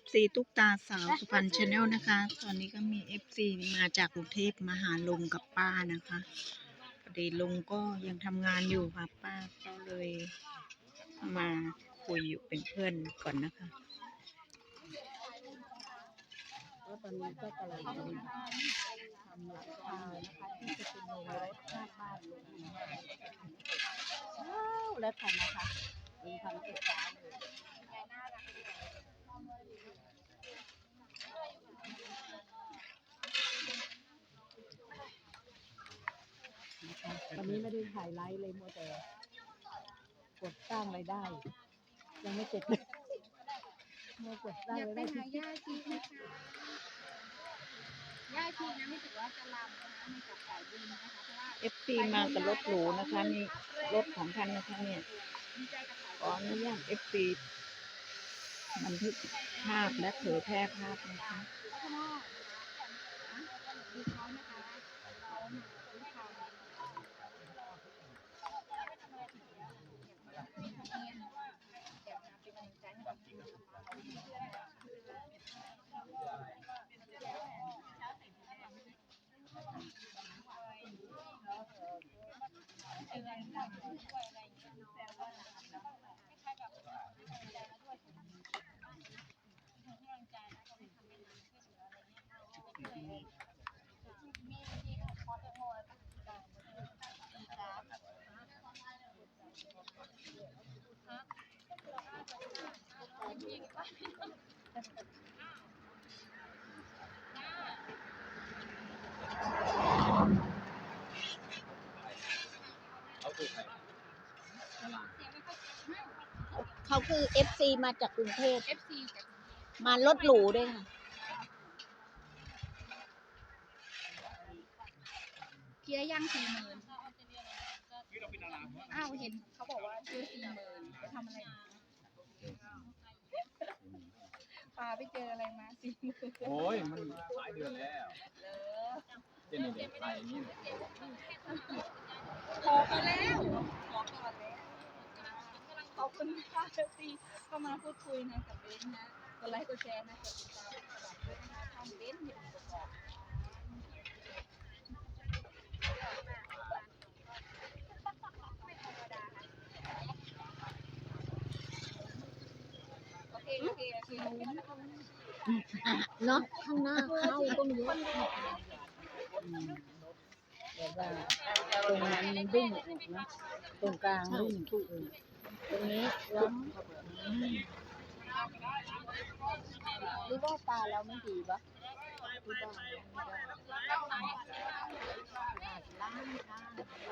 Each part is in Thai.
FC ตุ๊กตาสาวสุพรรณชาแนลนะคะ ตอนนี้ก็มี FC มาจากกรุงเทพมาหาลงกับป้านะคะพอดีลงก็ยังทำงานอยู่ค่ะป้าก็เลยมาคุยอยู่เป็นเพื่อนก่อนนะคะก็ตอนนี้ก็กำลังทำหลังคานะคะที่จะเป็นโรงรถข้าบ้านลงเช้าแล้วค่ะนะคะลุงทำเสร็จช้าเลยนะคะ วันนี้ไม่ได้ถ่ายไลฟ์เลยมัวแต่กดสร้างรายได้ ยังไม่เสร็จเลยมัวกดสร้างอยากรายไปได้หาย่าชีนะคะย่าชีนะไม่ถือว่าจะลำนะคะมาจากสายบุญนะคะเพราะว่า FC มากับรถหรูนะคะนี่รถของท่านนะคะเนี่ย ดีใจกับสายขออนุญาต FC บันทึกภาพและเผยแพร่ภาพนะคะ ข้างนอกดูเขานะคะเขาเนี่ยซื้อทางอยากมาเป็นกำลังใจให้กับคุณนะคะ เขาคือ FC มาจากกรุงเทพเอฟซีจากมารถหรูด้วยค่ะเคลียร์ย่างสี่หมื่นอ้าว เห็นเขาบอกว่าซื้อสี่หมื่นไปทำอะไรมาปา ไปเจออะไรมาสี่หมื่นโอ้ยมันหลายเดือนแล้วเจนี่เด็กไทยนี่ขอไปแล้วขอก่อนแล้วขอบคุณค่ะที่เข้ามาพูดคุยนะกับเบนนะกดไลค์กดแชร์นะกดติดตามกดกระดิ่งด้วยนะคะช่องเบนเห็นกดออก เนาะข้างหน้าเข้าต้องเยอะแต่ว่าตรงนั้นมันดุ้งนะตรงกลางดุ้งถูกตรงนี้ล้มหรือว่าตาเราไม่ดีปะหรือว่าไม่ได้ล้างตาล้าง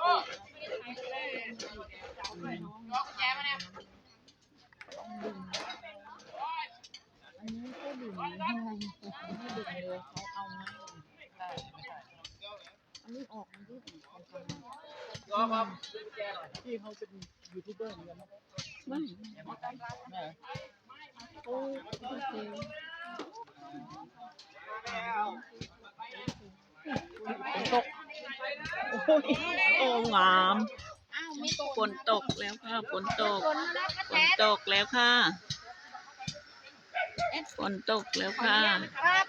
อัน นี้ก็ดิ่งให้ไม่ดิ่งเลยเขาเอามาอันนี้ออกมันที่ถึงของกันรอครับซื้อแกหน่อยพี่เขาเป็นยูทูบเบอร์เหมือนกันนะไม่แม่โอ้โอเคตกโอ้ยโอ้งามฝนตกแล้วค่ะฝนตกฝนตกแล้วค่ะ ฝนตกแล้วค่ะครับ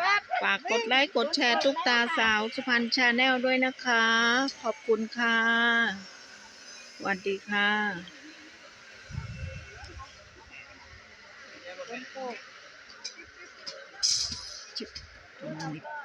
ครับฝากกดไลค์กดแชร์ตุ๊กตาสาวสุพรรณชาแนลด้วยนะคะ ขอบคุณค่ะสวัสดีค่ะฝนตกจิบตรงนี้